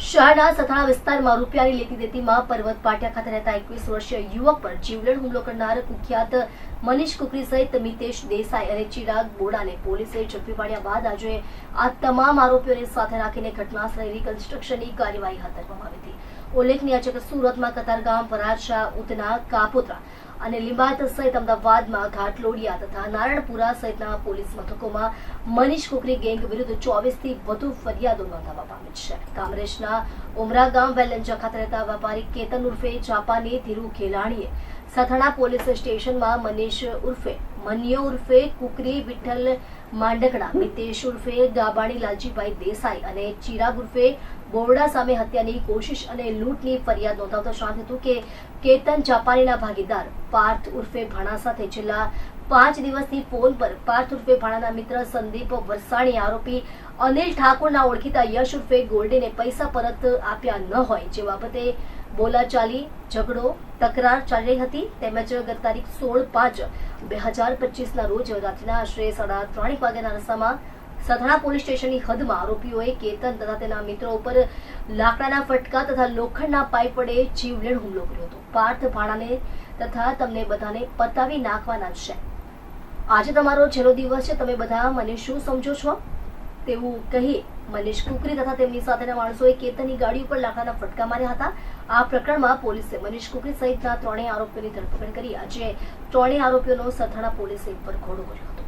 શહેરના સથાણા વિસ્તારમાં રૂપિયાની લેતી દેતીમાં પર્વત પાટિયા ખાતે રહેતા એકવીસ વર્ષીય યુવક પર જીવલેણ હુમલો કરનાર કુખ્યાત મનીષ કુકરી સહિત મિતેશ દેસાઈ અને ચિરાગ બોડાને પોલીસે ઝડપી પાડ્યા બાદ આજે આ તમામ આરોપીઓને સાથે રાખીને ઘટનાસ્થળે રિકન્સ્ટ્રક્શનની કાર્યવાહી હાથ ધરવામાં આવી હતી. ઉલ્લેખનીય છે કે સુરતમાં કતારગામ, વરાછા, ઉધના કાપોદ્રા અને લીંબાયત સહિત અમદાવાદમાં ઘાટલોડિયા તથા નારાયણપુરા સહિતના પોલીસ મથકોમાં મનીષ કુકરી ગેંગ વિરુદ્ધ ચોવીસથી વધુ ફરિયાદો નોંધાવા પામી છે. કામરેજના ઉમરા ગામ વેલેન્જા ખાતે રહેતા વેપારી કેતન ઉર્ફે જાપાની ધીરુ ખેલાણીએ સથાણા પોલીસ સ્ટેશનમાં મનીષ ઉર્ફે, મનિયો ઉર્ફે કુકરી વિઠ્ઠલ માંડકડા, મિતેશ ઉર્ફે ગાબાણી લાલજીભાઈ દેસાઈ અને ચિરાગ ઉર્ફે બોરડા સામે હત્યાની કોશિશ અને લૂંટની ફરિયાદ નોંધાવતા શાંત હતું કે કેતન જાપાનીના ભાગીદાર પાર્થ ઉર્ફે ભાણા સાથે છેલ્લા પાંચ દિવસથી ફોન પર પાર્થ ઉર્ફે ભાણાના મિત્ર સંદીપ વરસાણી આરોપી અનિલ ઠાકોરના ઓળખીતા યશ ઉર્ફે ગોલ્ડેને પૈસા પરત આપ્યા ન હોય જે બાબતે બોલાચાલી, ઝઘડો, તકરાર ચાલી રહી હતી તેમજ ગત તારીખ સોળ પાંચ બે હજાર પચીસના રોજ રાત્રિના આશરે સાડા ત્રણેક વાગ્યાના રસ્તામાં સથાણા પોલીસ સ્ટેશનની હદમાં આરોપીઓએ કેતન તથા તેના મિત્રો ઉપર લાકડાના ફટકા તથા લોખંડના પાઇપ વડે જીવલેણ હુમલો કર્યો હતો. પાર્થ ભાણાને તથા તમને બધાને પતાવી નાખવાના છે. આજે તમારો છેલ્લો દિવસ છે, તમે બધા મને શું સમજો છો? તેવું કહી મનીષ કુકરી તથા તેમની સાથેના માણસોએ કેતનની ગાડી ઉપર લાકડાના ફટકા માર્યા હતા. આ પ્રકરણમાં પોલીસે મનીષ કુકરી સહિતના ત્રણેય આરોપીઓની ધરપકડ કરી. આજે ત્રણેય આરોપીઓનો સથાણા પોલીસે પર ઘોડો કર્યો